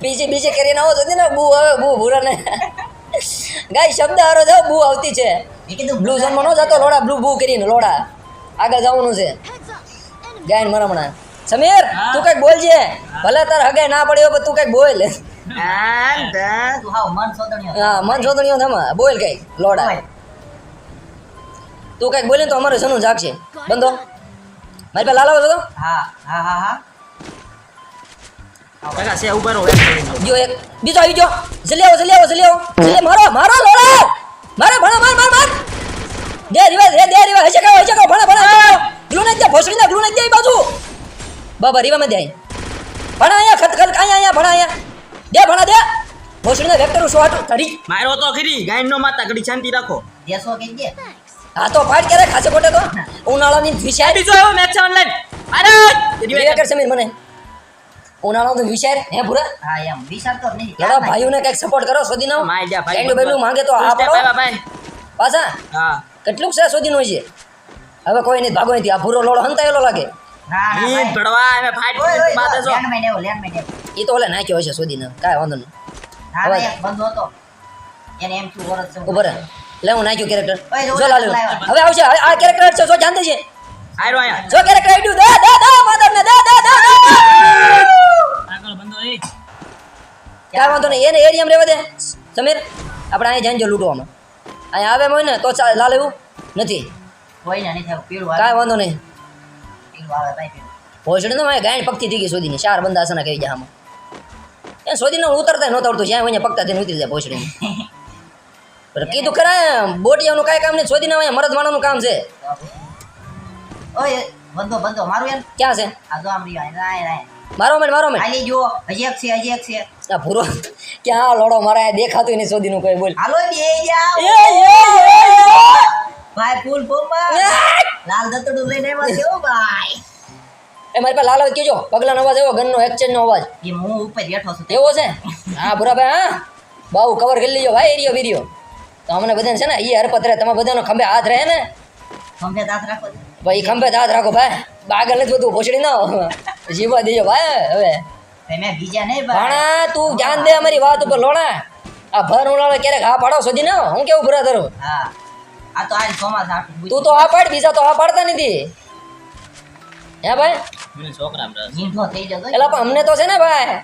બીજી બીજી કરીને આવો તો ને બહુ આવે બુ ભૂરાને. ગાય શબ્દ હારો થયો બુ આવતી છે. બ્લુ ઝોનમાં ન જતો લોડા બ્લુ બુ કરીને લોડા. આગળ જવાનું છે. ગાય મરમણા. સમીર તું કંઈક બોલજે. ભલે તાર હગાઈ ના પડ્યો પણ તું કંઈક બોલ. હાવ. હા મન શોધણીઓ થમા બોલ કઈ લોડા. તું કંઈક બોલે તો અમારું સનું જાગશે. બંધો. મારી પાસે લાલાવો તો? હા હા હા હા. કાકા છે ઊભા રહો. જો એક બીજો આવી ગયો જલ્દી આવો જલ્દી આવો જલ્દી આવો જલ્દી મારો મારો લોડા મારે ભણા માર માર માર દે રીવા દે દે રીવા હશે કાવ હશે કાવ ભણા ભણા ગ્લુ નાખ દે ભોસડી ના ગ્લુ નાખ દે બાજુ બાબા રીવા માં દે. ભણા અહીંયા ખત ખત અહીંયા અહીંયા ભણા અહીંયા દે ભણા દે ભોસડી ના વેક્ટર શોટ કરી મારો તો ખરી ગાય નો માતા ઘડી શાંતિ રાખો દેશો કે દે હા તો ફાટ કરે ખાસે ખોટે તો ઉનાળાની વિષાર બીજો મેચ ઓનલાઈન અરે રીવા કર સમીર મને ઉનાળાનો વિષાર હે પૂરા હા એમ. વિચાર તો નહીં. દાદા ભાઈઓને કંઈક સપોર્ટ કરો શોધી નો માય જા ભાઈ એન્ડ બેંડું માંગે તો આ પડો બાય બાય પાછા હા. કેટલું છે શોધીનું હોય છે? હવે કોઈ નહીં ભાગો નથી આ ભૂરો લોળો હંતાયેલો લાગે. ના ના ઈ ભાઈ. ફાઈટ ઓય, ઓય, બાદ જો લેન્ડમાં લેવો, લેન્ડમાં લેવો. એ તો ઓલે નાખ્યો હશે શોધીને. કાંઈ વાંધો નહીં. ના, ના, અવાજ. એક બંધો હતો. એને એમ થયું વરસ છે. ઊભો રહે. લે હું નાખ્યો કેરેક્ટર જો લાલ. હવે આવશે હવે આ કેરેક્ટર છે જો જાણતે છે આયરો આયા. જો કેરેક્ટર આઈડ્યું દે દે દે માધર ને દે દે દે. આગળ બંધો એ. કાંઈ વાંધો નહીં એને એરિયામાં રહેવા દે. સમીર આપણે અહીંયા જાણજો લૂંટવામાં. અહીંયા આવે હોય ને તો ચાલે લાલ એવું? નથી. કોઈને નહીં થયું, પીળું કાંઈ વાંધો નહીં. પીળું આવે, ભાઈ, પીળું. ભોસડી તો મારે ગાયણ પગથી થઈ ગઈ શોધીને ચાર બંદા ને કહી જાય આમાં. એ શોધીને ઉતરતા નહોતા આવડતું જ્યાં હોય પગતા થઈને ઉતરી જાય પણ કીધું ખરા બોટિયાનું કાંઈ કામ નહીં શોધીને અહીંયા મરદ માણસનું કામ છે. ઓય, બંધો, બંધો, મારું એમ? ક્યાં છે? આ જો આમ રહ્યો, રાય, રાય. મારો મેન મારો મેન. આલી જો હજી એક છે, હજી એક છે. આ ભૂરો ક્યાં લોડો મારા દેખાતું નહીં શોધીનું કોઈ બોલ. હાલો, બે જાવ એ, એ. ભાઈ, ફૂલ ફોર્મમાં. લાલ દતડું લઈને આવ્યો છે, હો ભાઈ. એ મારી પાસે લાલ કેજો પગલા અવાજ એવો ગનનો એક્સચેન્જનો અવાજ. એ હું ઉપર બેઠો છું. એવો છે? હા ભૂરાભાઈ હા. બહુ કવર કરી લેજો ભાઈ એરિયો બીરિયો તો અમને બધાને છે ને એ હરપત રહે તમે બધાનો ખંભે હાથ રહે ને. ખંભે હાથ રાખો. ભાઈ ખંભે હાથ રાખો ભાઈ. આગળ નથી બધું ભોસડી ના જીવવા દેજો ભાઈ હવે. તમે બીજા નહીં ભાણા તું ધ્યાન દે અમારી વાત ઉપર લોણા. આ ભર ઉનાળે ક્યારેક હા પાડો સુધી ના? હું કેવું ભરા ધરું? હા. આ તો આ ચોમાસા તું તો હા પાડ બીજા તો હા પાડતા નથી. હે ભાઈ? છોકરા એલા પણ અમને તો છે ને ભાઈ.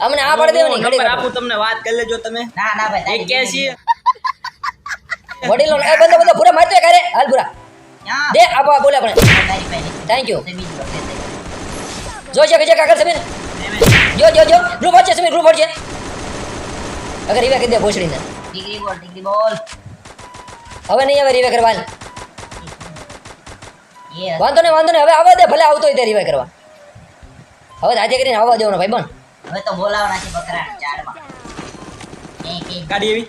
અમને આ પાડ દેવાની ઘડી આપું તમને વાત કરી લેજો તમે. ના ના ભાઈ એક ક્યાસી વડીલો એ બધા બધા પૂરા મારતો કરે હાલ પૂરા? દે આપા બોલે આપણે થેન્ક યુ તે બીજું છે. જો કાકર સમીર જો જો જો. ગ્રુપ છે સમીર ગ્રુપ છે અગર રીવા કહી દે ભોસડીને. ડિગ્રી બોલ ડિગ્રી બોલ. હવે નહીં આવે રીવા કરવા વાંધો નહીં વાંધો નહીં. હવે આવવા દે ભલે આવતો હોય તે રીવા કરવા. હવે આજે કરીને આવવા દેવાનો ભાઈ બન હવે તો બોલાવવાના છે બકરા ચારમાં ગાડી એવી?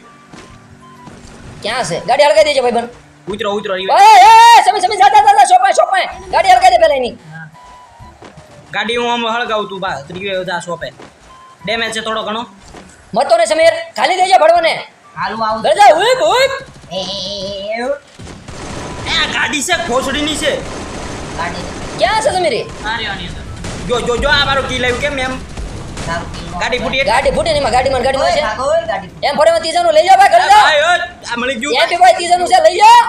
ક્યાં છે? ગાડી હળગાઈ દેજો ભાઈ બન ઉતરો ઉતરો ઓય એ સમી સમી જાતા જાતા સોપાય સોપાય ગાડી હળગાઈ દે પહેલા એની. ગાડી હું આમ હળગાવું તું બા ત્રીજો બધા શોપે. ડેમેજ છે થોડો ઘણો. મતો ને સમીર ખાલી દેજે ભડવાને. હાલું આવું. ગરજા ઉઈક ઉઈક એ ગાડી છે ઘોસડીની છે. ગાડી. ક્યાં છે સમીરી જો જો જો આ મારું કી લાવ્યું કેમ એમ? ગાડી ફૂટી ગાડી ફૂટી ને ગાડી માં ગાડી માં છે. એમ ફરે ત્રીજાનું લઈ જાઓ ભાઈ ભાઈ, આ મળી ગયું. એમ ભાઈ ત્રીજાનું છે લઈ જાઓ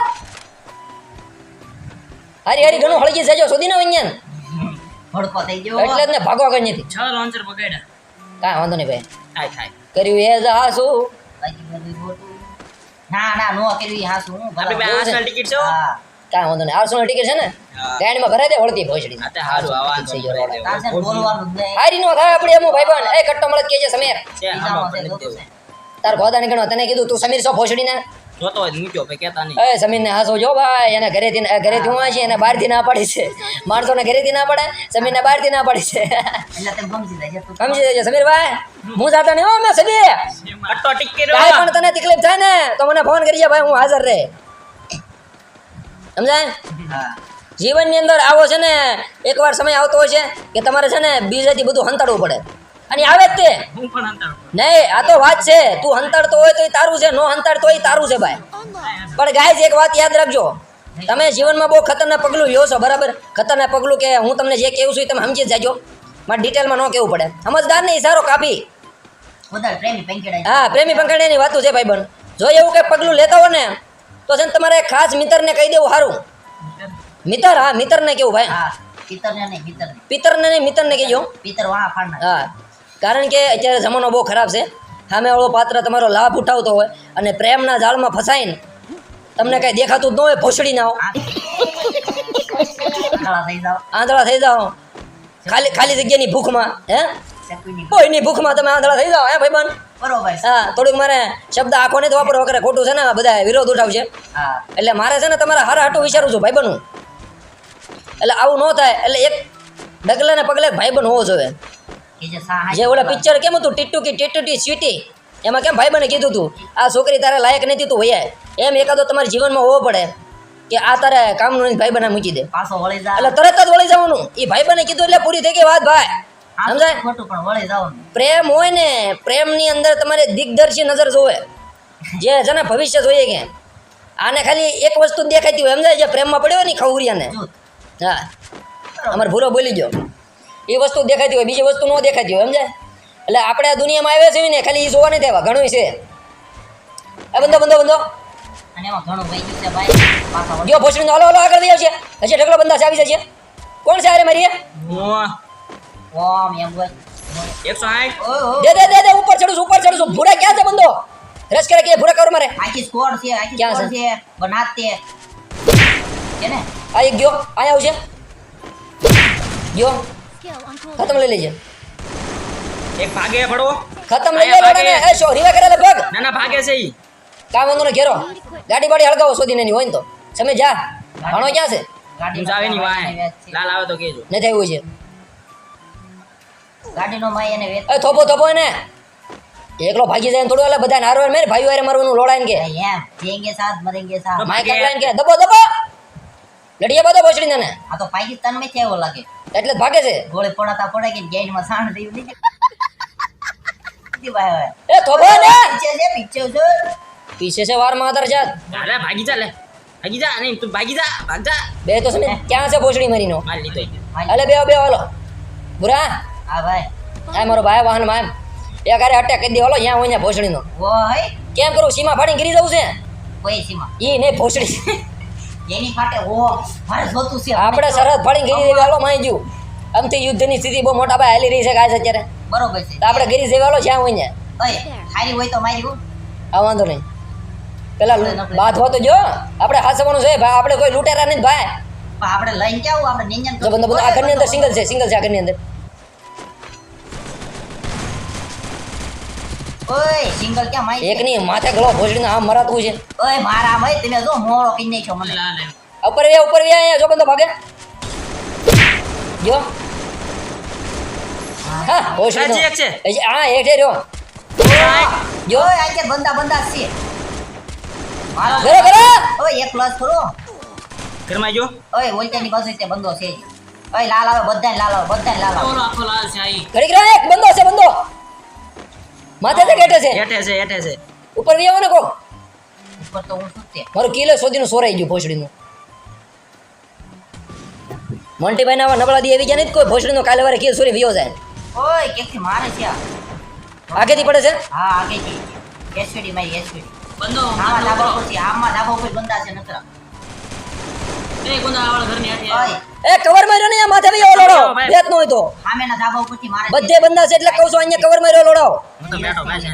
હરી હરી ઘણું હળગી જજો શોધી ના અહીંયા ભડકો થઈ ગયો. એટલે જ ને ભાગવા કઈ નથી છ લોન્ચર બગાડ્યા કાંઈ વાંધો નહીં ભાઈ. થાય થાય કર્યું એ જ હાસુ. બાકી બધું ખોટું. ના ના નો કર્યું ઈ હાસું. આપણે બે આર્સેનલ ટિકિટ છે. હો? કાંઈ વાંધો નહીં. આરસો ટિકિટ છે ને? હા. ગાડીમાં ભરાઈ દે વળતી ભોસડી. હા, તે હારું, આ ભરાઈ દેવું. તારસે બોલવાનું જ નહીં. હારી નો થાય આપણે એમો ભાઈ બન એ કટ્ટો મળત કે છે સમીર? છે, છે, છે. તાર ગોદા નીકળો તને કીધું તું સમીર છો ભોસડી ને જોતો હોય મૂક્યો ભાઈ કહેતા નહીં. એ સમીર ને હાસો જો ભાઈ એને ઘરેથી ઘરેથી હું છે એને બહારથી ના પાડી છે. માણસો ને ઘરેથી ના પડે સમીર ને બહારથી ના પાડી છે. એટલે જાય સમજી જજો સમીર ભાઈ હું જાતો નહીં હો મેં સમીર કટ્ટો ટિકિટ કાંઈ પણ તને તકલીફ થાય ને તો મને ફોન કરજે ભાઈ હું હાજર રહે. સમજાય? હા. જીવનની અંદર આવો છે ને એકવાર સમય આવતો હોય છે કે તમારે છે ને બીજાથી બધું હંતાડવું પડે. અને આવે જ તે. હું પણ અંતર નહીં આ તો વાત છે. તું હંતાડતો હોય તો તારું છે નો હંતાડતો હોય તારું છે ભાઈ. પણ ગાય એક વાત યાદ રાખજો. તમે જીવનમાં બહુ ખતરનાક પગલું લ્યો છો બરાબર? ખતરનાક પગલું કે હું તમને જે કહું છું એ તમે સમજી જાજો. મારે ડિટેલમાં ન કેવું પડે. સમજદાર ને ઇશારો કાપી. હા પ્રેમી પંખડીની વાતું છે ભાઈ બન. જો એવું કે પગલું લેતા હો ને તો છે ને તમારે ખાસ મિત્રને કહી દેવું સારું મિત્ર? હા મિત્રને કેવું ભાઈ? હા પિતર ને નહીં પિતર ને પિતરને નહીં મિત્રને કહેજો. પિતર વાળા ફાડના હા. કારણ કે અત્યારે જમાનો બહુ ખરાબ છે. સામેવાળો પાત્ર તમારો લાભ ઉઠાવતો હોય અને પ્રેમના જાળમાં ફસાઈને તમને કાંઈ દેખાતું જ ન હોય ભોસડી ના આંધળા થઈ જાઓ. ખાલી ખાલી જગ્યાની ભૂખમાં હે? કોઈની ભૂખમાં તમે આંધળા થઈ જાઓ હે ભાઈબંધ? બરોબર. હા થોડુંક મારે શબ્દ આંખો નહીં તો વાપરવો કરે ખોટું છે ને બધા વિરોધ ઉઠાવશે. એટલે મારે છે ને તમારા હારા હાટું વિચારું છું ભાઈબંધનું. એટલે આવું ન થાય એટલે એક ડગલે ને પગલે ભાઈબંધ હોવો જોઈએ. જે ઓલા પિક્ચર કેમ હતું? ટીટુ કી ટીટુટી સ્વીટી? એમાં કેમ ભાઈબંધે કીધું તું? આ છોકરી તારે લાયક નથી તું હોય એમ એકાદો તમારા જીવનમાં હોવો પડે કે આ તારે કામનું નથી ભાઈબંધને મૂકી દે. પાછો વળી જા. એટલે તરત જ વળી જવાનું. એ ભાઈબંધે કીધું એટલે પૂરી થઈ ગઈ વાત ભાઈ. સમજાય? પણ વળી જવાનું. પ્રેમ હોય ને પ્રેમની અંદર તમારે દિગ્દર્શી નજર જોવે. જે છે ને ભવિષ્ય જોઈએ કે. આને ખાલી એક વસ્તુ દેખાતી હોય સમજાય? જે પ્રેમમાં પડ્યો ને ખવરિયાને હા. અમારે ભૂરો બોલી ગયો એ વસ્તુ દેખાતી હોય બીજી વસ્તુ ન દેખાતી હોય સમજાય? એટલે આપણે આ દુનિયામાં આવ્યા છીએ ને ખાલી એ જોવા નથી આવ્યા ઘણું છે. આ બંધો બંધો બંધો. જો ભોસડી હલો હલો આગળ આવશે હજી ઢગલો બંધા છે આવી જશે કોણ છે અરે મારી દે દે દે દે ઉપર ચડું છું ઉપર ચડું છું. ભૂરા ક્યાં છે બંધો? રસ કરે કે ભૂરા કરો મારે? આખી સ્કોડ છે આખી ક્યાં છે? બનાતે છે. ને આ એક ગયો આયા આવશે ગયો. ખતમ લઈ લેજે. એક ભાગે પડો ખતમ લઈ લે આયા એ શો રીવા કરેલા લગભગ? ના ના ભાગે છે ઈ. કામ વાંધો ને ઘેરો. ગાડી બાડી હળગાવો શોધીને ની હોય ને તો. તમે જા. ભણો ક્યાં છે? ગાડી જાવે ની વાય લાલ આવે તો કેજો નથી આવ્યું છે. ગાડીનો માય એને વેત એ થોપો થોપો ને એકલો ભાગી જાય થોડું એટલે બધા નારો મેરે ભાઈઓ હારે મારવાનું લોડાઈને કે. એમ જેંગે સાથ મરેંગે સાથ. માય માઈક કે. દબો દબો. લડિયા બધો ભોસડી ને આ તો પાકિસ્તાનમાં કેવો લાગે. એટલે જ ભાગે છે? ગોળી પડાતા પડે કે ગેંડમાં સાણ થયું નહીં. ભાઈ એ થોપો ને! પીછે છે પીછે છે. પીછે છે વાર માધર જાત. અરે ભાગી જા લે. ભાગી જા નહીં તું ભાગી જા ભાગ જા. બે તો સમજ ક્યાં છે ભોસડી મરીનો? માર લીધો અલે બે બે હાલો. બુરા. હા ભાઈ. આ મારો ભાઈ વાહનમાં એ હારે અટેક કરી દે હાલો અહીંયા હોય ભોસડીનો. ઓય કેમ કરું? સીમા ફાડીને ગીરી જવું છે? કોઈ સીમા? ઈ નહીં ભોસડી. એની માટે ઓ મારે જોતું છે. આપણે સરહદ ફાડીને ગીરી દેવી હાલો માઈ ગયું આમથી યુદ્ધની સ્થિતિ બહુ મોટા ભાઈ હાલી રહી છે ગાય અત્યારે. બરોબર છે. તો આપણે ગીરી દેવી હાલો જ્યાં હોય ને ખાલી હોય તો મારી હું. વાંધો નહીં. પેલા બાંધવા તો જો આપણે હાસવાનું છે ભાઈ આપણે કોઈ લૂંટેરા નહીં ભાઈ. પણ આપણે લઈને ક્યાં આપણે નિંજન આ ઘરની અંદર સિંગલ છે સિંગલ છે આ ઘરની અંદર. ઓય સિંગલ કે માઈ એક ની માથે ગળો ભોજડીને આમ મરાતું છે. ઓય મારા ભાઈ તમે જો મોળો કઈ નાખ્યો મને. ઉપર વે ઉપર વે અહીંયા જો બંદો ભાગે. જો. હા. ભોજડી છે. હજી- હા એક છે રહ્યો જો. ઓય આ કે બંદા બંદા છે. મારો ઘરે ઘરે! ઓય એક પ્લસ કરો. ઘરમાં જો. ઓય વોલ્ટેની બાજુ તે બંદો છે. ઓય લાલ આવે બધાય લાલ આવે બધાય લાલ આવે. ઘડીક ઘરે એક બંદો છે બંધો માથે છે કેટે છે. હેઠે છે હેઠે છે. ઉપર વ્યાવો ને કોક. ઉપર તો હું શું છે મારો કિલો સોજીનો સોરાઈ ગયું ભોસડીનું. મોન્ટીભાઈ આવા નબળા દી આવી ગયા નથી કોઈ ભોસડીનો કાલે વારે કિલો સોરી વિયો જાય. ઓય કેથી મારે છે આ? આગેથી પડે છે? હા આગેથી. એસવીડી મારી એસવીડી. આમાં ધાબા ઉપર છે આમાં ધાબા કોઈ બંદા છે નકરા. એ કવર માર્યો ને માથે વિયો લોડો ભાઈ. બેત નો હોય તો. સામેના ધાબા ઉપરથી મારે બધે છે. એટલે કહું છું અહીંયા કવર માર્યો લોડો હું તો બેઠો ભાઈ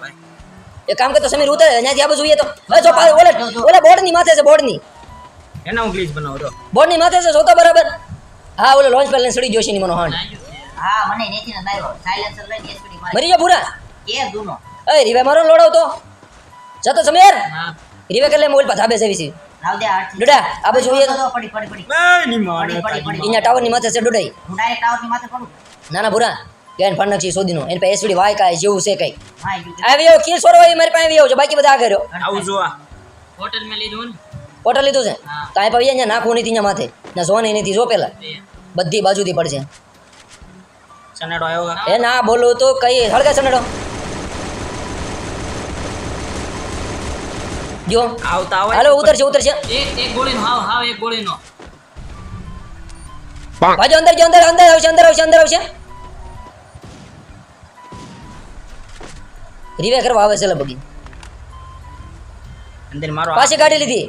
ભાઈ. એ કામ કરતો સમીર ઉતરે. અહીંયાથી આ બાજુ જોઈએ તો. જો ઓલે ઓલે બોર્ડની માથે છે બોર્ડની. એના હું ગ્લીચ બનાવું તો બોર્ડની માથે છે જોતો બરાબર. હા ઓલે લોન્ચ પેલ સડી જોશી ની મનો હાંડ હા મને સાયલેન્સર લઈને મારી મરી જો પૂરા? એ દૂનો. એ રીવે મારો લોડાવ તો જતો સમીર. રીવે કરે મોબાઈલ પર ધાબે છે વિસી ડુડા આ જોઈએ તો જો, પડી પડી પડી. એ ની. અહીંયા માથે છે ડુડાઈ. હું ડાયરેક્ટ ટાવરની માથે પડું. નાના ભૂરા કેન ફાડનાક છે સોદીનો? એની પાસે એસડી વાય કાય જેવું છે કઈ. આવી આવો કિલ સોરો મારી પાસે આવી આવો બાકી બધા આ કર્યો આવું જોવા. હોટલ લીધું છે? કાય પાવી અહીંયા નાખવું નથી અહીંયા માથે. ના સોને નથી જો પેલા. બધી બાજુથી પડશે. સનેડો આવ્યો એ ના બોલું તો કઈ હળગે સનેડો જો. આવતા આવે હાલો ઉતરશે ઉતરશે ભાજો અંદર જો અંદર અંદર આવશે અંદર આવશે અંદર આવશે. રીવે કરવા આવે છે લબગી અંદર મારો પાછી ગાડી લીધી.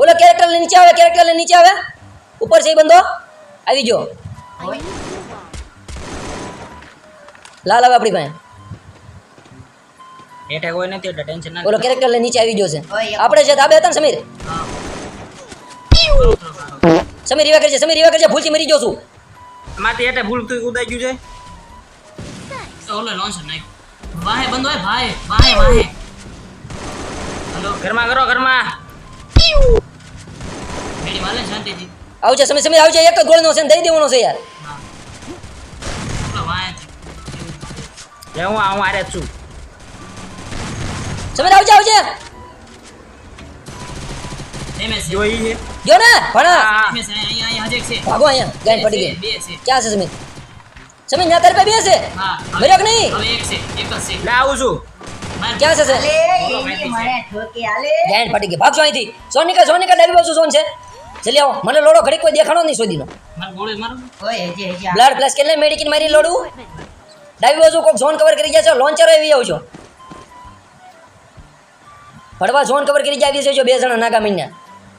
ઓલો કેરેક્ટર લઈને નીચે આવે કેરેક્ટર લઈને નીચે આવે. ઉપર છે બંદો આવી જો લાલ આવે આપણી પાસે. એટેક હોય નથી એટલે ટેન્શન ના ઓલો કેરેક્ટર લઈને નીચે આવી ગયો છે. આપણે છે ધાબે હતા ને સમીર. સમીર રીવા કરજે સમીર રીવા કરજે ભૂલથી મરી ગયો છું. માથી એટે ભૂલ તું ઉદાઈ ગયું છે ઓલો લોન્ચર નાખ વાહે બંધ હોય ભાઈ વાહે વાહે. હલો ઘરમાં કરો ઘરમાં. મેડી વાલે શાંતિજી આવજે સમીર સમીર આવજે એક જ ગોળનો છે ને દઈ દેવાનો છે યાર. હા. વાહે લે હું આવું આરે જ છું. સમીર આવજે આવજે જોઈ ગયો ને ભણા ભાગો અહીંયા ગાય પડી ગઈ બે છે ક્યાં છે સમીર સમીર ત્યાં તારી બે છે મર્યો કે નહીં? હવે એક છે ક્યાં છે ગાયન ફાટી ગઈ ભાગજો અહીંથી સોનિકા સોનિકા ડાબી બાજુ સોન છે જલ્દી આવો મને લોડો ઘડી કોઈ દેખાણો નહીં શોધીનો બ્લડ પ્લસ કેટલે મેડિકિન મારી લોડું ડાબી બાજુ કોઈક ઝોન કવર કરી ગયા છે લોન્ચર એવી આવજો ભડવા ઝોન કવર કરી જાય છે જો બે જણા નાગા મહિના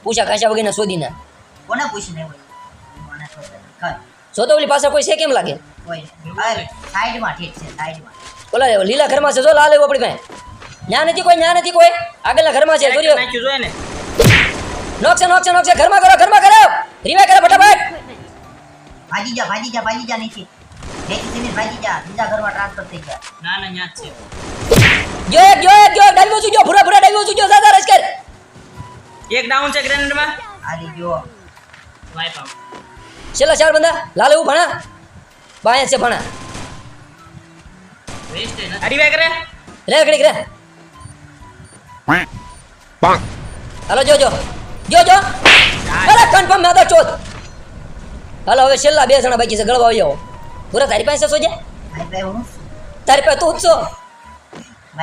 પૂછા ખાસા વગેરે શોધીના. કોને પૂછીને હોય મને ઠોકે કર જો તો ઓલી પાસે કોઈ છે કેમ લાગે? કોઈ અરે સાઈડમાં ઠીક છે સાઈડમાં. ઓલા લીલા ઘરમાં છે જો લાલ આવ્યો આપણી પાસે ન્યા નથી કોઈ ન્યા નથી કોઈ. આગળના ઘરમાં છે જોજો નાખ્યું જોઈએ ને. નોકશે નોકશે નોકશે. ઘરમાં કરો ઘરમાં કરો. રીવા કરો ફટાફટ. ભાજી જા ભાજી જા ભાજી જા નીચે. નીચે થી ભાજી જા. બીજા ઘરમાં ટ્રાન્સફર થઈ ગયા. ના ના ન્યા જ છે. જો એક જો એક જો ભૂરા ભૂરા ડાબી બાજુ જો દાદા રસ કર એક ડાઉન છે આલી જો વાઇપ આઉટ છેલ્લા ચાર બંદા લાલ એવું ભણા બાયા છે ભણા વેસ્ટ રે રે હાલો જો જો જો જો અરે કન્ફર્મ મેં તો ચોત હાલો હવે છેલ્લા બે જણા બાકી છે ગળવા આવ્યો પૂરા તારી પાસે સોજે તારી પાસે તું જ છો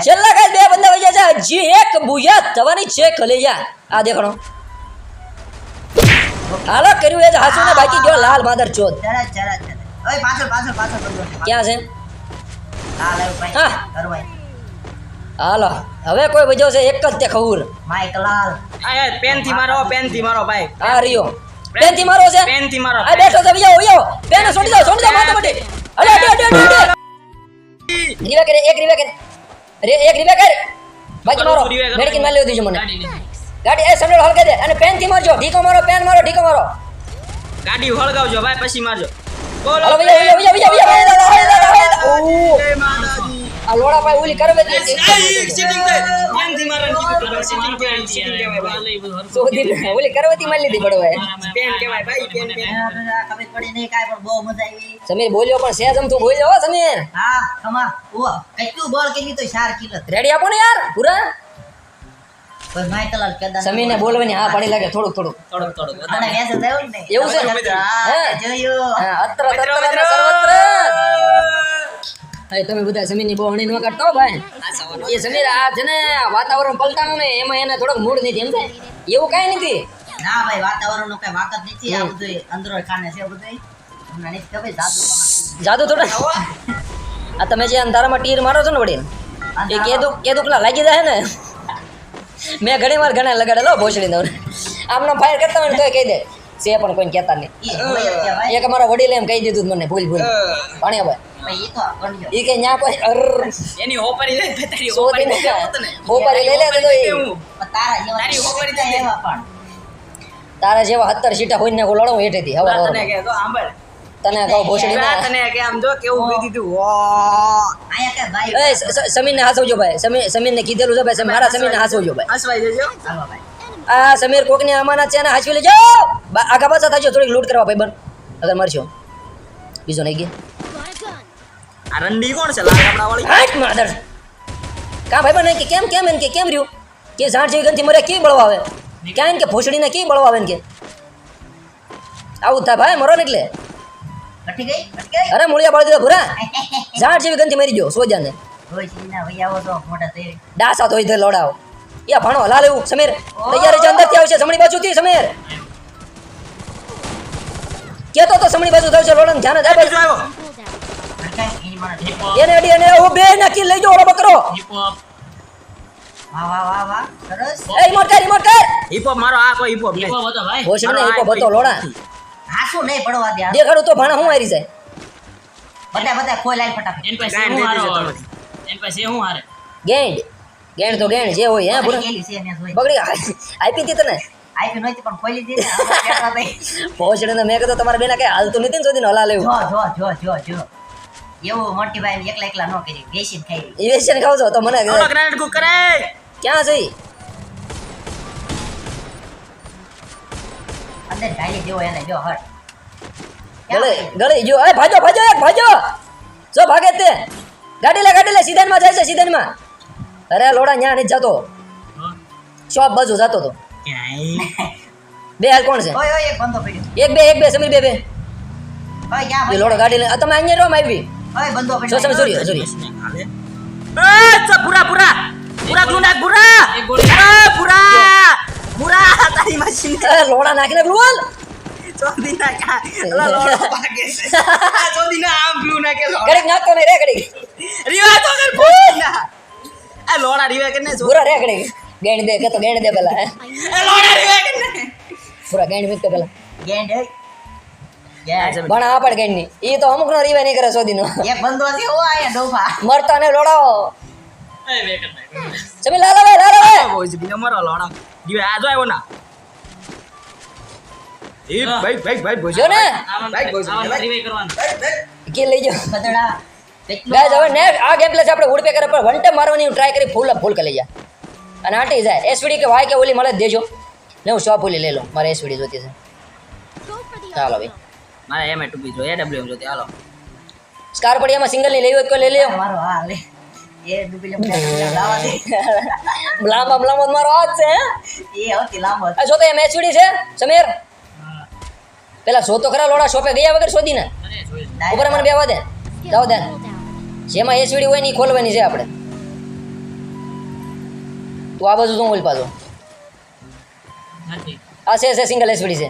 છેલ્લા કાંઈ બે બંદા વહી જાય છે હજી એક બુયા થવાની છે ખલી આ દેખણો. હાલો કર્યું એ હાસુ ને બાકી જો લાલ માદર ચોદ. ચરત ચરત ચરત ઓય પાછળ પાછળ પાછળ ક્યાં છે? હાલ ભાઈ. કરવાય હાલો હવે કોઈ બજો છે એક જ તે ખબર માઈક લાલ. આ પેનથી મારો પેનથી મારો ભાઈ. આ રિયો પેનથી મારો છે? પેનથી મારો. આ બેઠો છે બીજો ઓયો પેન છોડી દો છોડી દો માથે મટી અરે અરે અરે. અરે રીવા કરે એક રીવા કરે. રે એક રીવા કર બાકી મારો. મેડિકિનમાં લેવું દીજો મને ગાડી એ સમજો હલકે દે અને પેનથી મારજો ઢીકો મારો પેન મારો ઢીકો મારો ગાડી હળગાવજો ભાઈ પછી મારજો બોલો હાલો વિયો વિયો વિયો વિયો વિયો દાદા આ લોડા ભાઈ ઓલી કરવે દે સીટિંગ પેનથી મારવાનું કીધું સીટિંગ કહેવાય ભાઈ. સોધી ઓલી કરવતી મારી લીધી પડવે પેન કહેવાય ભાઈ પેન પેન. ખબર પડી નહીં કાય પણ બહુ મજા આવી. સમીર બોલ્યો પણ સેજ તું બોલ્યો હો સમીર. હા કમા ઓ કેટલું બોલ કેટલી તો ચાર કિલો. રેડી આપો ને યાર પૂરા? કોઈ ને બોલવાની હા પડી લાગે થોડુંક થોડુંક. થોડુંક થોડુંક. એવું છે? હા હે? અત્ર મિત્રો, તત્ર મિત્રો. સર્વત્ર. હા તમે બધા સમીરની બહુ હણી ન કાઢતો ભાઈ. એ સમીર આ છે ને આ વાતાવરણ પલટાનું ને એમાં એને થોડોક મૂડ નથી એમ થાય. એવું કાંઈ નથી. ના ભાઈ વાતાવરણનું કઈ વાત જ નથી. આ બધું અંદરો ખાને છે બધું અમને નથી ખબર જાદુ જાદુ થોડા આ તમે જે અંધારામાં ટીર મારો છો ને વડીલ એ કેદુ કેદુ પેલા લાગી જાય ને? મેં ઘણી વાર ઘણા લગાડેલો ભોસડી દઉં આમનો ફાયર કરતા હોય ને તોય કહી દે. છે પણ કોઈને કહેતા નહીં. એક અમારા વડીલે એમ કહી દીધું મને ભૂલ ભૂલ. ભણ્યા ભાઈ એ તો. એ કે ન્યા કોઈ અર. એની હોપરી લઈ તારી હોપરી દેખાવ તને હોપારી લઈ લે તો તારા જેવા તારી તો હોપરી દે. એવા પણ. તારા જેવા હત્તર સીટા હોય ને લડો હેઠેથી હવાર ના, તને કે તો સાંભળ. તને કહું ભોસડી ના, ના તને કે આમ જો કેવું પી દીધું. વાહ આયા કે ભાઈ એ સ- સ- સમીરને હાસવજો ભાઈ. સમીર સમીરને કીધેલું છે ભાઈ. સમીર- મારા સમીરને હાસવજો ભાઈ. હસવાઈ જજો. હાલો ભાઈ. આ સમીર કોકની અમાનત છે ને હાચવી લેજો આગા પાછા થાજો. થોડીક લૂંટ કરવા ભાઈ બન. અગર મારશો. બીજો નહીં ગયા. આ રંડી કોણ છે? લાલ કપડા વાળી હાટ માદર કા ભાઈ બને કે કેમ કેમ એમ કે કેમ રહ્યું? કે ઝાડ જેવી ગંથી મરે કેમ બળવા આવે ક્યાં એમ કે ભોસડીને કેમ બળવા આવે કે? આવું થાય ભાઈ મરો ને એટલે. કટી ગઈ કટી ગઈ. અરે મૂળિયા બાળી દીધા ભૂરા. ઝાડ જેવી ગંથી મરી ગયો સોજાને. ને સીના ભાઈ આવો તો ધોઈ યા ભણો લાલ એવું સમીર. તૈયારી છે અંદરથી આવશે જમણી બાજુથી સમીર. કેતો તો સમણી બાજુ ધ્યાન આવ્યો. ભડકાય, એની અડી અને ઓ બે નાખી લઈ જો ઓલો બકરો વાહ વાહ વાહ વાહ સરસ. એ રિમોટ કર રિમોટ કર. હિપહોપ મારો આ કોઈ હિપહોપ હિપ નહીં. હોપ હતો ભાઈ. ભોસડીને ઈકો બતો લોડા. હાસું નહીં પડવા દે દેખાડું તો ભાણા હું મારી જાય બધા બધા કોઈ લાઈન ફટાફટ. એન પાસે હું હારો એન પાસે હું હારે? ગેંડ. ગેંડ તો ગેંડ જે હોય હે પૂરા ગેલી છે મેં જોઈ. બગડી આપી હતી તને? આઈપી નહોતી પણ ખોલી દીધી ને, હવે બેઠા થઈ. ભોસડીને મેં કીધું તમારા બેના કઈ હાલતું નથી ને સુધી હલા લેવું જો જો જો જો જો. એવું મોટી ભાઈ એકલા એકલા ન કરી બેસીને ખાઈ ઈ ખાવ છો તો મને ઓલો ગ્રેનેડ કુક કરે ક્યાં છે? અંદર ઢાળી દેવો એને જો હટ. ગળે ગળે જો એ ભાજો ભાજો એક ભાજો. જો ભાગે તે. ગાડી લે ગાડી લે સીધાનમાં જાય છે સીધાનમાં. અરે લોડા ન્યા નથી જતો. શોપ બાજુ જતો તો. બે હાલ કોણ છે? ઓય ઓય એક બંધો પડ્યો. એક બે એક બે સમીર બે બે. ભાઈ ક્યાં ભાઈ લોડો ગાડી લે. તમે અહીંયા રોમ આવી ઓય બંધો જો પડ્યો સમીર સૂર્ય સૂર્ય હાલે. એ, પૂરા પૂરા પૂરા ગ્લુ નાખ પૂરા પૂરા પૂરા તારી મશીન. લોડા નાખીને ચોદી નાખ અલા, લોડો ભાગે છે. આ ચોદી ના આમ ગ્લુ નાખે છે. નાખતો નહીં રે ઘડીક. રીવા તો કર ભૂલી આ લોડા રીવા કે ને પૂરા રે ઘડીક. ગેણ દે કે તો ગેણ દે પેલા એ લોડા રીવા કે ને પૂરા ગેણ મૂક પેલા. ગેંડ ઓય ભણ આ પણ કઈ નહીં. ઈ તો અમુક નો રીવે નહીં કરે સોદી નો એક બંધો છે ઓ આયા ડોફા. મરતો ને લોડાવો. સમીર લાલા ભાઈ લાલા ભાઈ. બોય બી અમારો લોડા. દીવે આ જો આવ્યો ના. એ ભાઈ ભાઈ ભાઈ બોય ને. ભાઈ, બોલ, રીવે. કરવાનું. કે લઈ ગધડા કેટલો ગાઈસ હવે ને આ ગેમ પ્લે છે આપણે ઉડપે કરે પર વન ટાઈમ મારવાની ટ્રાય કરી ફૂલ ફૂલ કરી જા અને આટી જાય. એસવીડી કે વાય કે ઓલી મળે જ દેજો. ને હું શોપ ઓલી લઈ લઉં. મારે એસવીડી જોતી છે. ચાલો ભાઈ. મારે એમ ટુપી જો એડબ્લ્યુ એમ જોતી હાલો. સ્કાર સિંગલની લેવી હોય તો લઈ લ્યો મારો હા લે. એ ડૂબી લે બધા લાવા દે. લાંબા લાંબા મારો હાથ છે? એ હતી લાંબો છે સમીર. પેલા જો તો ખરા લોડા શોપે ગયા વગર શોધી ને. ઉપર મને બેવા દે. જાવ દે જેમાં એસવીડી હોય ને એ ખોલવાની છે આપણે. તું આ બાજુ શું બોલ પાછો. આ છે છે સિંગલ એસવીડી છે.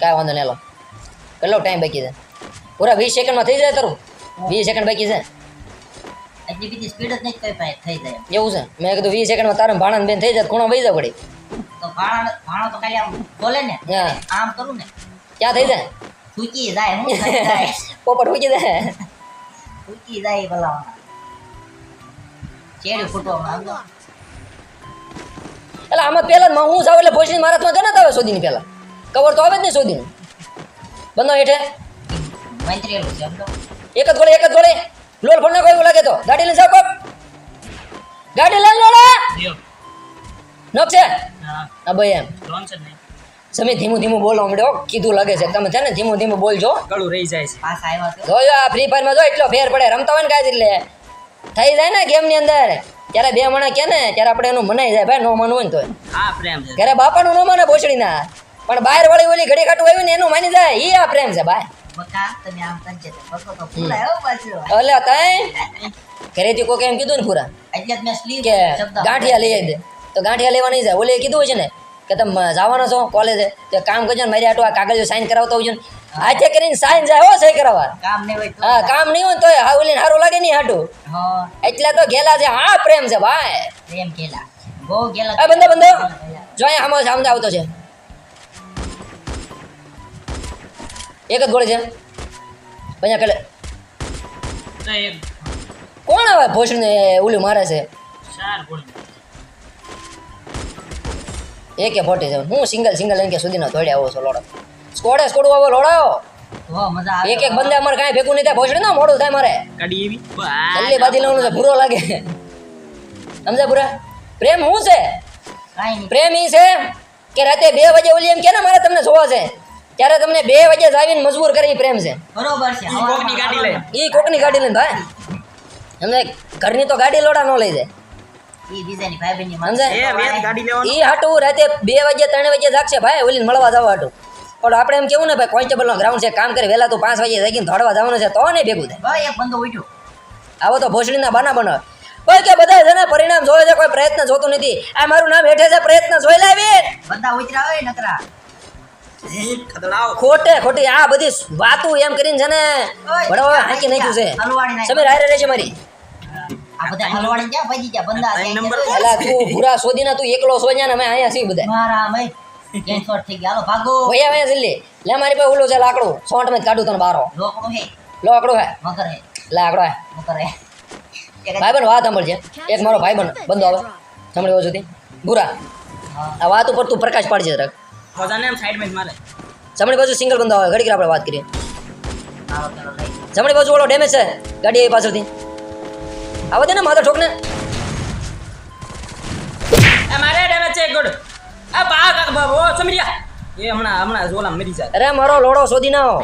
કાંઈ વાંધો નહીં લો કેટલો ટાઈમ બાકી છે? પૂરા વીસ સેકન્ડમાં થઈ જાય તારું? વીસ સેકન્ડ બાકી છે? એટલી બધી સ્પીડ જ નહીં કઈ થઈ જાય એવું છે? મેં કીધું વીસ સેકન્ડમાં તારા ભાણા બેન થઈ જાય ખૂણા વહી જાય પડી તો ભાણો ભાણો તો ખાલી આમ બોલે ને આમ કરું ને. ક્યાં થઈ જાય? થૂકી જાય હું જાય પોપટ ઉકી જાય. થૂકી જાય ભલા ચેડી ફૂટવા માંગો એટલે આમાં પહેલા હું જાવ એટલે ભોસડી મારા તો ગણત આવે સોદીની પહેલા? કવર તો આવે જ નહીં સોદીનું બંધો હેઠે. મંત્રેલું છે એક જ ગોળે એક જ ગોળે. લોલ ફોડ નાખો એવું લાગે તો. ગાડી લઈને જાવ કોક. ગાડી લઈને લોડા નોક છે? હા. ભાઈ એમ. launch છે નહીં. સમી ધીમું ધીમું બોલો હમણાં હો. કીધું લાગે છે. તમે છે ને ધીમું ધીમું બોલજો. ગળું રહી જાય છે. પાસ આવ્યા તો જોયો આ ફ્રી ફાયરમાં જો એટલો ફેર પડે. રમતા હોય ને કાંઈ એટલે. થઈ જાય ને ગેમની અંદર. ત્યારે બે મણા કે ને ત્યારે આપણે એનું મનાઈ જાય. ભાઈ નો માનવું હોય ને તો હા પ્રેમ છે. ઘરે બાપાનું નો માને ભોસડીના. પણ બહાર વાળી ઓલી ઘડી કાટું આવ્યું ને એનું માની જાય ઈ આ પ્રેમ છે પાછું. એટલે તઈ ઘરેથી કોકે એમ કીધું ને પૂરા કે ગાંઠિયા લઈ દે. તો ગાંઠિયા લેવા નહીં જાય ઓલે કીધું છે ને કે તમે જવાના છો કોલેજે તો કામ કરજો ને મારી આટો આ કાગળ સાઈન કરાવતા છે ને. આજે કરીને સાઈન જાય હો સહી કરાવવા. કામ નહીં હોય હા કામ. નહીં હોય તો હા ઓલીને સારું લાગે નહીં હાટું. હા. એટલે તો ગેલા છે હા પ્રેમ છે ભાઈ પ્રેમ ગેલા બહુ ગેલા આ બંદો બંદો જો અહીંયા સામે આવતો છે. એક જ ગોળી છે. અહીંયા કલે કોણ આવે? ભોસડીને ઓલું મારે છે. એકે ફોર્ટી સેવન. હું સિંગલ સિંગલ એમ કે સુધીનો દોડી આવો છો લોડો. સ્કોડે સ્કોડ આવો લોડાયો આવે. એક એક બંદે અમારે કાંઈ ભેગું નહીં થાય. ભોસડી ના મોડું થાય મારે. જલ્દી બાજી લેવાનું છે ભૂરો લાગે. સમજે ભૂરા પ્રેમ શું છે? પ્રેમ ઈ છે કે રાતે બે વાગે ઓલી એમ કે ને મારે તમને જોવા છે. ત્યારે તમને બે વાગે જાવીને મજબૂર કરે પ્રેમ છે. બરોબર છે. ઈ કોકની ગાડી લે. ઈ કોકની ગાડી લઈને ભાઈ? અને ઘરની તો ગાડી લોડા ન લઈ જાય. ઈ બીજાની ભાઈબંધની સમજે? એ મેં જ ગાડી લેવાનું. ઈ હાટું રાતે બે વાગે ત્રણ વાગે જાગશે ભાઈ ઓલીને મળવા જવા હાટું. પણ આપણે એમ કેવું ને ભાઈ કોન્સ્ટેબલનો ગ્રાઉન્ડ છે કામ કરી વહેલા તું પાંચ વાગે જાગીને દોડવા જવાનું છે તો નહીં ભેગું થાય. ભાઈ એક બંદો ઉઠ્યો. આવો તો ભોસડીના બાના બનાવે કોઈ કે બધા છે ને પરિણામ જોવે છે કોઈ પ્રયત્ન જોતું નથી. આ મારું નામ હેઠે છે પ્રયત્ન જોઈ લાવી. બધા ઉતરા હોય નકરા. ખોટે ખોટી આ બધી વાતું એમ કરીને છે ને બરાબર હાંકી નાખ્યું છે. સમીર હારે રહેજે મારી. આ બધા હલવાડી ક્યાં ભાજી ગયા? બંદા ત્રણ છે નંબર અલા તું ભૂરા શોધીને તું એકલો સોજ્યા ને અમે અહીંયા છીએ બધા. મારા મય કેન્સર થઈ ગયા. હાલો ભાગો. ભૈયા ભાઈ જલ્દી લે મારી પાસે ઓલું છે લાકડું. સોંટમાં કાઢું તને બારો. લોકડું હે. હે. મગર હે. લાકડો હે. મગર વાત સાંભળજે એક મારો ભાઈબંધ બંધો આવે. સાંભળ્યો સુધી ભૂરા. આ વાત ઉપર તું પ્રકાશ પાડજે જરાક. મજાને એમ સાઈડમાં જ મારે. જમણી બાજુ સિંગલ બંધો આવે ઘડીક આપણે વાત કરીએ. જમણી બાજુ વાળો ડેમેજ છે ગાડી એ પાછળથી. આવે દે ને માથા ઠોકને. એ મારે ડેમેજ છે ગુડ આ બા બાબો સમર્યા એ હમણાં હમણાં જોલા મરી જાય. અરે મારો લોડો શોધી નાઓ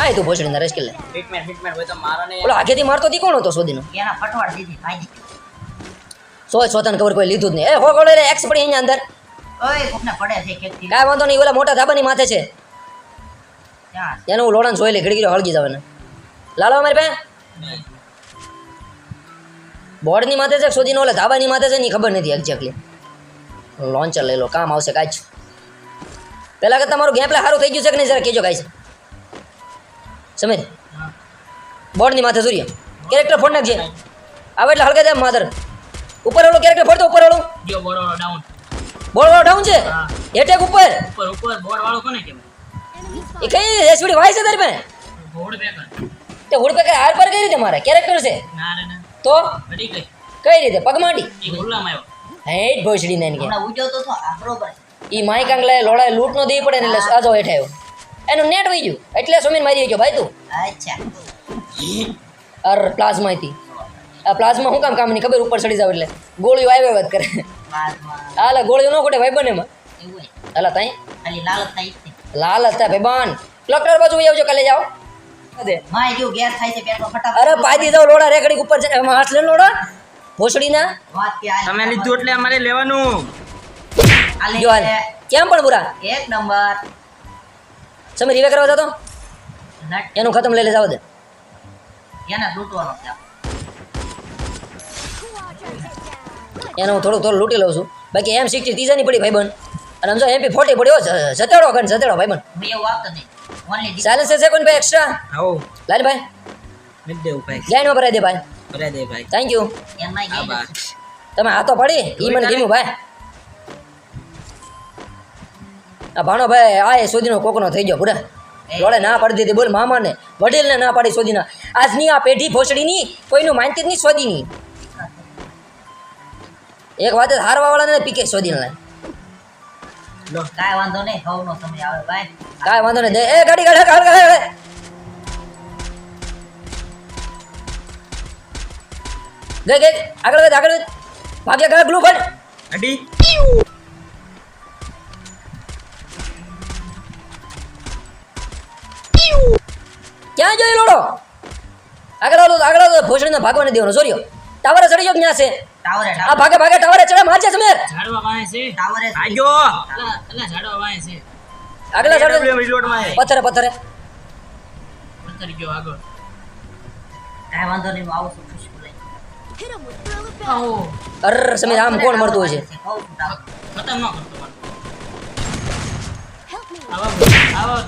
આય તું ભોસડી ના રેસ્કિલ લે. ટ્રીટમેન્ટ ટ્રીટમેન્ટ હોય તો મારાને ઓલો આગેથી મારતો દી કોણ હતો શોધીનો? એના ફટવાડ દીધી ભાઈ. સો સોતન ખબર કોઈ લીધું જ નહીં. એ હો ગોળે રે એક્સ પડી અહીંયા અંદર. ઓય કોકને પડે છે કેકથી કાંઈ વાંધો નહીં ઓલા મોટા ધાબાની માથે છે. એનું હું લોડાને જોઈ લે ઘડી ઘડી હળગી જવાને લાલો અમારી પાસે? બોર્ડની માથે છે સુધી શોધીને ઓલા ધાબાની માથે છે ની ખબર નથી એક્ઝેક્ટલી લોન્ચર લઈ લો કામ આવશે કાંઈ જ. પહેલાં કે તમારું ગેમ પ્લે સારું થઈ ગયું છે કે નહીં જરા કહેજો કાંઈ છે. સમીર બોર્ડની માથે સૂર્ય કેરેક્ટર ફોડ નાખજે. આવે એટલે હળગે દે માધર. ઉપર ઓલું કેરેક્ટર ફોડતો ઉપર વાળો ડાઉન બોર્ડ વાળો ડાઉન છે. એટેક ઉપર? ઉપર ઉપર બોર્ડ વાળો કોને કહેવાય? એ કઈ એસપીડી વાય છે તારી પાસે? બોર્ડ બેકર તે હુડ પે હાર પર કઈ રીતે મારે? કેરેક્ટર છે? ના રે ના. તો? ઘડી ગઈ. કઈ રીતે? પગમાંડી? એ ગુલામ આવ્યો. હેટ ભોસડી ને કે. હમણાં ઉજવતો તો આ બરોબર. ઈ માઈક આંગલે લોડાએ લૂંટ નો દેવી પડે ને એટલે આજો હેઠ આવ્યો. એનું નેટ વહી ગયું. એટલે સોમીન મારી ગયો ભાઈ તું? અચ્છા. અર પ્લાઝમાથી પ્લાઝમા શું કામ કામની ખબર ઉપર ચડી જાવ એટલે. ગોળીઓ આવે વાત કરે. હાલા ગોળીઓ ન ખોટે ભાઈ બને એમાં. હાલા તાઈ. ખાલી લાલચ થાય ભાઈ બાન. કલેક્ટર બાજુ વહી આવજો કાલે જાઓ. માય જો ગેસ થાય છે પેટમાં ફટાફટ. અરે પાદી જાવ લોડા રેકડી ઉપર હાથ લે લોડા. ભોસડી ના વાત કે આ તમે લીધું એટલે અમારે લેવાનું. કેમ પણ બુરા? એક નંબર. તમે રીવે કરવા જતો? એનું ખતમ લઈ લે જાવ દે. એને લૂંટવાનો એનું હું થોડું થોડું લૂંટી લઉં છું. બાકી એમ સિક્સટી ત્રીજાની પડી ભાઈબંધ. અને સમજો એમપી ફોર્ટી પડ્યો સતેડો ગણ સતેડો ભાઈબંધ. સાયલેન્સ છે કોઈ ભાઈ એક્સ્ટ્રા આવો. લાલ ભાઈ. લાઈનમાં ભરાઈ દે ભાઈ. ભરાઈ દે ભાઈ. થેન્ક યુ તમે હાથો પડી. ઈ મને ધીમું ભાઈ. આ ભાણો ભાઈ આ એ સોદીનો કોકનો થઈ ગયો પૂરા જોડે ના પાડી દીધી બોલ મામાને. વડીલને ના પાડી સોદીના. આજની આ પેઢી ભોસડીની કોઈનું માનતી જ નહીં સોદીની. એક વાત હારવા વાળાને પીકે સોદીને લો. કાય વાંધો નહીં હવનો સમય આવે ભાઈ કાય વાંધો નહીં એ ગાડી ગાડી ગાડી ગઈ ગઈ આગળ વધ આગળ વધ. ભાગ્યા ગયા ગ્લુ ફટ અડી. ક્યાં જોઈ લોડો? આગળ આગળ ભોસડીને ભાગવાને દેવાનો સોરીઓ ટાવરે ચડી ગયો ક્યાં છે? ટાવરે આ ભાગે ભાગે ટાવરે ચડે મારજે સમીર ઝાડવા વાહે છે. ટાવરે આજો અલા અલા ઝાડવા વાહે છે. આગળ ચડે રિલોડમાં પથરે પથરે પથરી ગયો આગળ. કાઈ વાંધો નહીં હું આવું છું ખુશ લઈ. આવો. અર સમીર આમ કોણ મરતું હોય છે કહું ખતમ ન કરતો. આવા આવા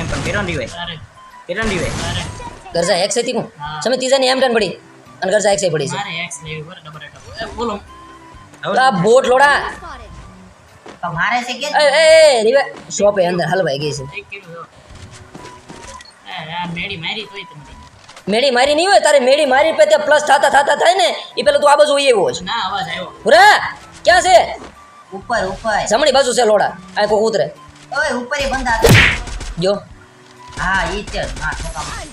એમ પણ રીવાય તારે કેરન રીવાય ગરજા એક સેતી હું. સમીર ત્રીજાની એમ ટન પડી. અને જાય છે પડી છે. મારે એક્સ લેવી પર ડબલ એટો એ બોલો. આ બોટ લોડા. મારે છે કે એ એ એ, રીવે શોપે અંદર હલવાઈ ગઈ છે. મેડી મારી તોય તમને મેડી મારી નહીં હોય તારે મેડી મારી પે પ્લસ થાતા થાતા થાય ને એ પેલા તું આ બાજુ હોય એવો છે. ના અવાજ આવ્યો. હુરા ક્યાં છે? ઉપર ઉપર. જમણી બાજુ છે લોડા. આ કો ઉતરે. ઓય ઉપર એ બંધા જો. હા ઈ છે હા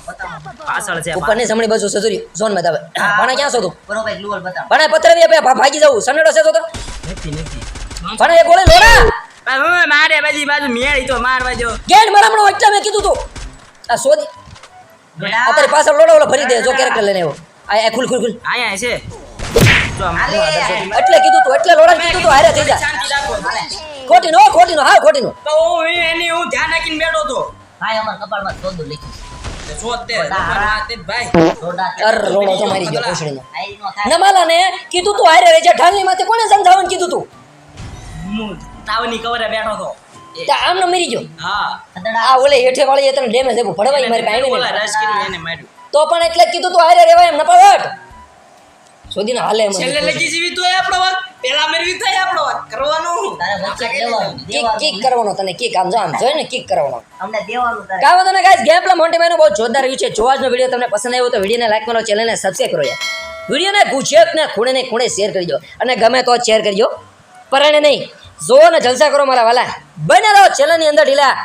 બતાવો પાછળ છે ઉપર જમણી બાજુ છે ઝોનમાં તાવે પણ ક્યાં છો તું? બરોબર ગ્લુઅલ બતાવો. પણ પત્ર દે ભા- ભાગી જવું સનડો છે તો તો. નથી નથી. પણ એ ગોળે લોડા! મારે બાજી બાજુ મેળી તો મારવા જો. ગેટ મરામણો એટલે મેં કીધું તું. આ સોદી અત્યારે પાછળ લોડા ઓલો ભરી દે જો કેરેક્ટર લઈને આવ્યો. આ આ ખુલ ખુલ ખુલ. આયા છે. એટલે કીધું તું એટલે લોડા કીધું તું હારે થઈ જા. શાંતિ ખોટી નો ખોટી નો હા. ખોટી નો તો હું એની હું ધ્યાન રાખીને બેઠો તો ભાઈ અમાર કપાળમાં સોદું લખ્યું તે ભાઈ. મારી ગયો કોસડીનો નો નમાલા ને કીધું તું હારે રહી જા ઢાલની માથે કોને સમજાવવાનું કીધું તું? હું તાવની કવરે બેઠો એ- તો આમનો મરી ગયો. હા. આ ઓલે હેઠે વાળી તને ડેમેજ દેવું પડવાય મારી પાસે તો પણ એટલે કીધું તું હારે રેવાય એમ નપાવટ ને હાલે છેલ્લે લગી જીવી તો આપણો વાત. પેલા મેરવી થાય આપણો વાત. કરવાનો તારે વચ્ચે દેવાનું કિક કિક કરવાનો તને કિક. આમ જો આમ જોઈ ને કિક કરવાનો. અમને દેવાનું તારે. કામ તને ગાઈસ ગેમ પ્લે મોન્ટી મેનો બહુ જોરદાર રહ્યું છે. જો આજનો વીડિયો તમને પસંદ આવ્યો તો વિડીયોને લાઈક કરો ચેનલને સબસ્ક્રાઇબ કરો યાર. વિડીયોને ગુજરાતના ખૂણે ને ખૂણે શેર કરજો અને ગમે તો શેર કરજો પરણે નહીં. જો ને જલસા કરો મારા વાલા. બને રહો ચેનલની અંદર ઢીલા.